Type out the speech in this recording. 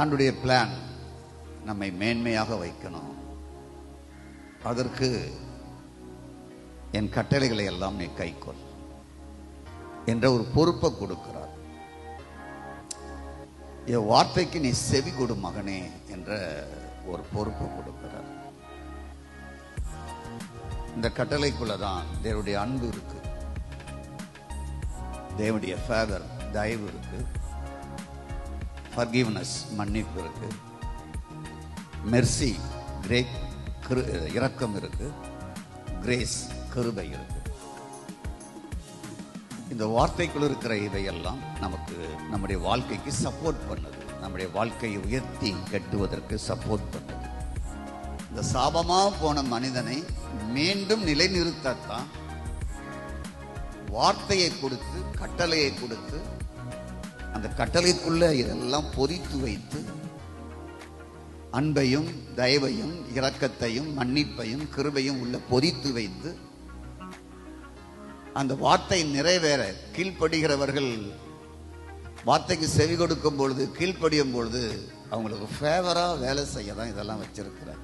ஆண்டுடைய பிளான் நம்மை மேன்மையாக வைக்கணும். அதற்கு என் கட்டளைகளை எல்லாம் நீ கைக்கொள் என்ற ஒரு பொறுப்பை கொடுக்கிறார். என் வார்த்தைக்கு நீ செவி கொடு மகனே என்ற ஒரு பொறுப்பை கொடுக்கிறார். இந்த கட்டளைக்குள்ள தான் தேவனுடைய அன்பு இருக்கு. தேவனுடைய ஃபேவர் தயவு இருக்கு. ஃபர்கிவ்னஸ் மன்னிப்பு இருக்கு. மெர்சி கிரேக் கிரு இரக்கம் இருக்கு. கிரேஸ் கிருபை இருக்கு. இந்த வார்த்தைக்குள் இருக்கிற இதையெல்லாம் நமக்கு நம்முடைய வாழ்க்கைக்கு சப்போர்ட் பண்ணுது. நம்முடைய வாழ்க்கையை உயர்த்தி கட்டுவதற்கு சப்போர்ட் பண்ணுது. இந்த சாபமாக போன மனிதனை மீண்டும் நிலைநிறுத்தத்தான் வார்த்தையை கொடுத்து கட்டளையை கொடுத்து அந்த கட்டளைக்குள்ள இதெல்லாம் பொறித்து வைத்து அன்பையும் தயவையும் இரக்கத்தையும் மன்னிப்பையும் கிருபையும் உள்ள பொறித்து வைத்து அந்த வார்த்தை நிறைவேற கீழ்ப்படுகிறவர்கள் வார்த்தைக்கு செவி கொடுக்கும் பொழுது கீழ்ப்படியும் பொழுது அவங்களுக்கு ஃபேவராக வேலை செய்ய தான் இதெல்லாம் வச்சிருக்கிறார்.